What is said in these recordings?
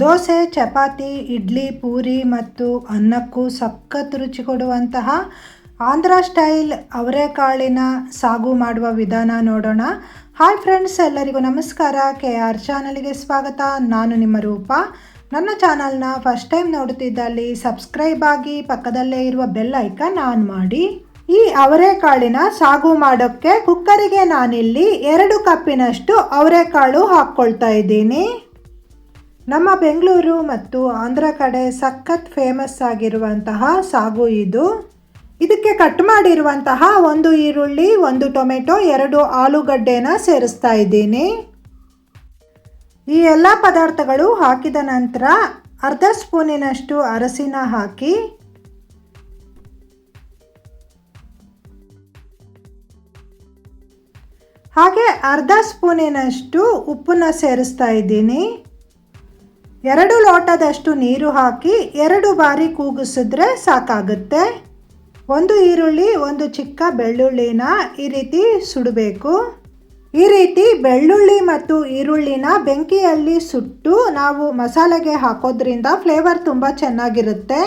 ದೋಸೆ, ಚಪಾತಿ, ಇಡ್ಲಿ, ಪೂರಿ ಮತ್ತು ಅನ್ನಕ್ಕೂ ಸಖತ್ ರುಚಿ ಕೊಡುವಂತಹ ಆಂಧ್ರ ಸ್ಟೈಲ್ ಅವರೆಕಾಳಿನ ಸಾಗು ಮಾಡುವ ವಿಧಾನ ನೋಡೋಣ. ಹಾಯ್ ಫ್ರೆಂಡ್ಸ್, ಎಲ್ಲರಿಗೂ ನಮಸ್ಕಾರ. ಕೆ ಆರ್ ಚಾನಲ್ಗೆ ಸ್ವಾಗತ. ನಾನು ನಿಮ್ಮ ರೂಪ. ನನ್ನ ಚಾನಲ್ನ ಫಸ್ಟ್ ಟೈಮ್ ನೋಡುತ್ತಿದ್ದಲ್ಲಿ ಸಬ್ಸ್ಕ್ರೈಬ್ ಆಗಿ ಪಕ್ಕದಲ್ಲೇ ಇರುವ ಬೆಲ್ ಐಕನ್ ಆನ್ ಮಾಡಿ. ಈ ಅವರೆಕಾಳಿನ ಸಾಗು ಮಾಡೋಕ್ಕೆ ಕುಕ್ಕರಿಗೆ ನಾನಿಲ್ಲಿ ಎರಡು ಕಪ್ಪಿನಷ್ಟು ಅವರೆಕಾಳು ಹಾಕ್ಕೊಳ್ತಾ ಇದ್ದೀನಿ. ನಮ್ಮ ಬೆಂಗಳೂರು ಮತ್ತು ಆಂಧ್ರ ಕಡೆ ಸಖತ್ ಫೇಮಸ್ ಆಗಿರುವಂತಹ ಸಾಗು ಇದು. ಇದಕ್ಕೆ ಕಟ್ ಮಾಡಿರುವಂತಹ ಒಂದು ಈರುಳ್ಳಿ, ಒಂದು ಟೊಮೆಟೊ, ಎರಡು ಆಲೂಗಡ್ಡೆನ ಸೇರಿಸ್ತಾ ಇದ್ದೀನಿ. ಈ ಎಲ್ಲ ಪದಾರ್ಥಗಳು ಹಾಕಿದ ನಂತರ ಅರ್ಧ ಸ್ಪೂನಿನಷ್ಟು ಅರಸಿನ ಹಾಕಿ, ಹಾಗೆ ಅರ್ಧ ಸ್ಪೂನಿನಷ್ಟು ಉಪ್ಪನ್ನ ಸೇರಿಸ್ತಾ ಇದ್ದೀನಿ. ಎರಡು ಲೋಟದಷ್ಟು ನೀರು ಹಾಕಿ ಎರಡು ಬಾರಿ ಕೂಗಿಸಿದ್ರೆ ಸಾಕಾಗುತ್ತೆ. ಒಂದು ಈರುಳ್ಳಿ, ಒಂದು ಚಿಕ್ಕ ಬೆಳ್ಳುಳ್ಳಿನ ಈ ರೀತಿ ಸುಡಬೇಕು. ಈ ರೀತಿ ಬೆಳ್ಳುಳ್ಳಿ ಮತ್ತು ಈರುಳ್ಳಿನ ಬೆಂಕಿಯಲ್ಲಿ ಸುಟ್ಟು ನಾವು ಮಸಾಲೆಗೆ ಹಾಕೋದ್ರಿಂದ ಫ್ಲೇವರ್ ತುಂಬ ಚೆನ್ನಾಗಿರುತ್ತೆ.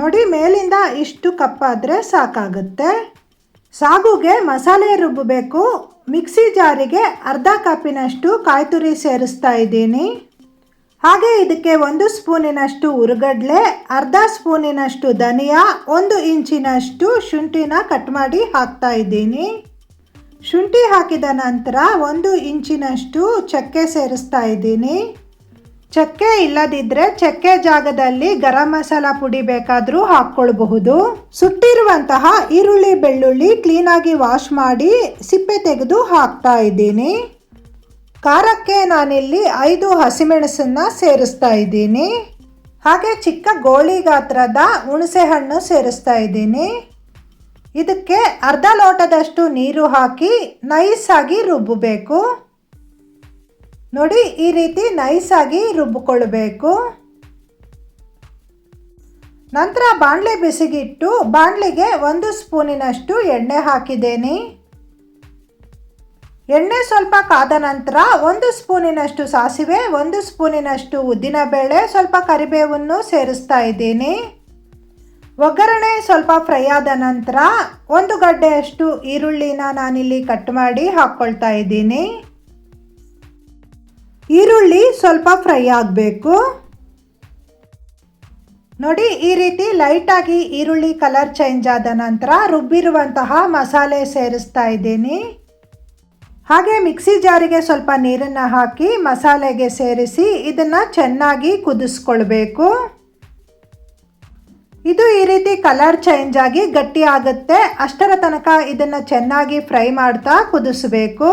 ನೋಡಿ, ಮೇಲಿಂದ ಇಷ್ಟು ಕಪ್ಪಾದರೆ ಸಾಕಾಗುತ್ತೆ. ಸಾಗುಗೆ ಮಸಾಲೆ ರುಬ್ಬಬೇಕು. ಮಿಕ್ಸಿ ಜಾರಿಗೆ ಅರ್ಧ ಕಪ್ಪಿನಷ್ಟು ಕಾಯಿ ತುರಿ ಸೇರಿಸ್ತಾ ಇದ್ದೀನಿ. ಹಾಗೆ ಇದಕ್ಕೆ ಒಂದು ಸ್ಪೂನಿನಷ್ಟು ಉರುಗಡ್ಲೆ, ಅರ್ಧ ಸ್ಪೂನಿನಷ್ಟು ಧನಿಯಾ, ಒಂದು ಇಂಚಿನಷ್ಟು ಶುಂಠಿನ ಕಟ್ ಮಾಡಿ ಹಾಕ್ತಾ ಇದ್ದೀನಿ. ಶುಂಠಿ ಹಾಕಿದ ನಂತರ ಒಂದು ಇಂಚಿನಷ್ಟು ಚಕ್ಕೆ ಸೇರಿಸ್ತಾ ಇದ್ದೀನಿ. ಚಕ್ಕೆ ಇಲ್ಲದಿದ್ದರೆ ಚಕ್ಕೆ ಜಾಗದಲ್ಲಿ ಗರಂ ಮಸಾಲ ಪುಡಿ ಬೇಕಾದರೂ ಹಾಕ್ಕೊಳ್ಬಹುದು. ಸುಟ್ಟಿರುವಂತಹ ಈರುಳ್ಳಿ ಬೆಳ್ಳುಳ್ಳಿ ಕ್ಲೀನಾಗಿ ವಾಶ್ ಮಾಡಿ ಸಿಪ್ಪೆ ತೆಗೆದು ಹಾಕ್ತಾ ಇದ್ದೀನಿ. ಖಾರಕ್ಕೆ ನಾನಿಲ್ಲಿ ಐದು ಹಸಿಮೆಣಸನ್ನ ಸೇರಿಸ್ತಾ ಇದ್ದೀನಿ. ಹಾಗೆ ಚಿಕ್ಕ ಗೋಳಿ ಗಾತ್ರದ ಹುಣಸೆಹಣ್ಣು ಸೇರಿಸ್ತಾ ಇದ್ದೀನಿ. ಇದಕ್ಕೆ ಅರ್ಧ ಲೋಟದಷ್ಟು ನೀರು ಹಾಕಿ ನೈಸಾಗಿ ರುಬ್ಬಬೇಕು. ನೋಡಿ, ಈ ರೀತಿ ನೈಸಾಗಿ ರುಬ್ಬಿಕೊಳ್ಬೇಕು. ನಂತರ ಬಾಣಲೆ ಬಿಸಿಗಿಟ್ಟು, ಬಾಣಲೆಗೆ ಒಂದು ಸ್ಪೂನಿನಷ್ಟು ಎಣ್ಣೆ ಹಾಕಿದ್ದೇನೆ. ಎಣ್ಣೆ ಸ್ವಲ್ಪ ಕಾದ ನಂತರ ಒಂದು ಸ್ಪೂನಿನಷ್ಟು ಸಾಸಿವೆ, ಒಂದು ಸ್ಪೂನಿನಷ್ಟು ಉದ್ದಿನಬೇಳೆ ಸ್ವಲ್ಪ ಕರಿಬೇವನ್ನು ಸೇರಿಸ್ತಾ ಇದ್ದೀನಿ. ಒಗ್ಗರಣೆ ಸ್ವಲ್ಪ ಫ್ರೈ ಆದ ನಂತರ ಒಂದು ಗಡ್ಡೆಯಷ್ಟು ಈರುಳ್ಳಿನ ನಾನಿಲ್ಲಿ ಕಟ್ ಮಾಡಿ ಹಾಕ್ಕೊಳ್ತಾ ಇದ್ದೀನಿ. ಈರುಳ್ಳಿ ಸ್ವಲ್ಪ ಫ್ರೈ ಆಗಬೇಕು. ನೋಡಿ, ಈ ರೀತಿ ಲೈಟಾಗಿ ಈರುಳ್ಳಿ ಕಲರ್ ಚೇಂಜ್ ಆದ ನಂತರ ರುಬ್ಬಿರುವಂತಹ ಮಸಾಲೆ ಸೇರಿಸ್ತಾ ಇದ್ದೀನಿ. ಹಾಗೆ ಮಿಕ್ಸಿ ಜಾರಿಗೆ ಸ್ವಲ್ಪ ನೀರನ್ನು ಹಾಕಿ ಮಸಾಲೆಗೆ ಸೇರಿಸಿ ಇದನ್ನು ಚೆನ್ನಾಗಿ ಕುದಿಸ್ಕೊಳ್ಬೇಕು. ಇದು ಈ ರೀತಿ ಕಲರ್ ಚೇಂಜ್ ಆಗಿ ಗಟ್ಟಿ ಆಗುತ್ತೆ. ಅಷ್ಟರ ತನಕ ಇದನ್ನು ಚೆನ್ನಾಗಿ ಫ್ರೈ ಮಾಡ್ತಾ ಕುದಿಸ್ಬೇಕು.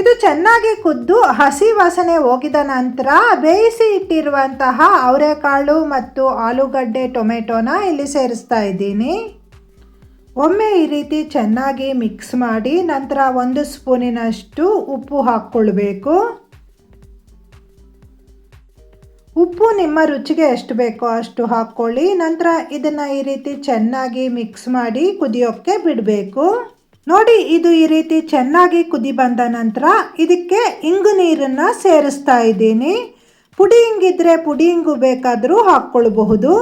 ಇದು ಚೆನ್ನಾಗಿ ಕುದ್ದು ಹಸಿ ವಾಸನೆ ಹೋಗಿದ ನಂತರ ಬೇಯಿಸಿ ಇಟ್ಟಿರುವಂತಹ ಅವರೆಕಾಳು ಮತ್ತು ಆಲೂಗಡ್ಡೆ, ಟೊಮೆಟೊನ ಇಲ್ಲಿ ಸೇರಿಸ್ತಾ ಇದ್ದೀನಿ. ಒಮ್ಮೆ ಈ ರೀತಿ ಚೆನ್ನಾಗಿ ಮಿಕ್ಸ್ ಮಾಡಿ ನಂತರ ಒಂದು ಸ್ಪೂನಿನಷ್ಟು ಉಪ್ಪು ಹಾಕ್ಕೊಳ್ಬೇಕು. ಉಪ್ಪು ನಿಮ್ಮ ರುಚಿಗೆ ಎಷ್ಟು ಬೇಕೋ ಅಷ್ಟು ಹಾಕ್ಕೊಳ್ಳಿ. ನಂತರ ಇದನ್ನು ಈ ರೀತಿ ಚೆನ್ನಾಗಿ ಮಿಕ್ಸ್ ಮಾಡಿ ಕುದಿಯೋಕ್ಕೆ ಬಿಡಬೇಕು. ನೋಡಿ, ಇದು ಈ ರೀತಿ ಚೆನ್ನಾಗಿ ಕುದಿ ಬಂದ ನಂತರ ಇದಕ್ಕೆ ಇಂಗು ನೀರನ್ನು ಸೇರಿಸ್ತಾ ಇದ್ದೀನಿ. ಪುಡಿ ಇಂಗಿದ್ರೆ ಪುಡಿ ಇಂಗು ಬೇಕಾದರೂ ಹಾಕ್ಕೊಳ್ಬಹುದು.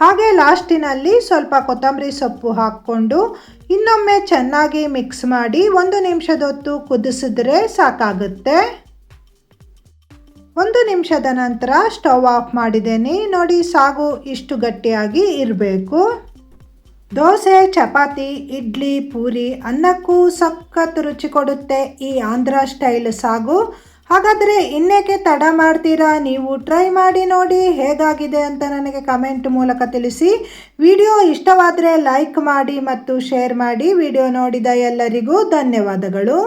ಹಾಗೆ ಲಾಸ್ಟಿನಲ್ಲಿ ಸ್ವಲ್ಪ ಕೊತ್ತಂಬರಿ ಸೊಪ್ಪು ಹಾಕ್ಕೊಂಡು ಇನ್ನೊಮ್ಮೆ ಚೆನ್ನಾಗಿ ಮಿಕ್ಸ್ ಮಾಡಿ ಒಂದು ನಿಮಿಷದೊತ್ತು ಕುದಿಸಿದ್ರೆ ಸಾಕಾಗುತ್ತೆ. ಒಂದು ನಿಮಿಷದ ನಂತರ ಸ್ಟವ್ ಆಫ್ ಮಾಡಿದ್ದೀನಿ. ನೋಡಿ, ಸಾಗು ಇಷ್ಟು ಗಟ್ಟಿಯಾಗಿ ಇರಬೇಕು. ದೋಸೆ, ಚಪಾತಿ, ಇಡ್ಲಿ, ಪೂರಿ ಅನ್ನಕ್ಕೂ ಸಖತ್ ರುಚಿ ಕೊಡುತ್ತೆ ಈ ಆಂಧ್ರ ಸ್ಟೈಲ್ ಸಾಗು. ಹಾಗಾದರೆ ಇನ್ನೇಕೆ ತಡ ಮಾಡ್ತೀರಾ? ನೀವು ಟ್ರೈ ಮಾಡಿ ನೋಡಿ ಹೇಗಾಗಿದೆ ಅಂತ ನನಗೆ ಕಮೆಂಟ್ ಮೂಲಕ ತಿಳಿಸಿ. ವಿಡಿಯೋ ಇಷ್ಟವಾದರೆ ಲೈಕ್ ಮಾಡಿ ಮತ್ತು ಶೇರ್ ಮಾಡಿ. ವಿಡಿಯೋ ನೋಡಿದ ಎಲ್ಲರಿಗೂ ಧನ್ಯವಾದಗಳು.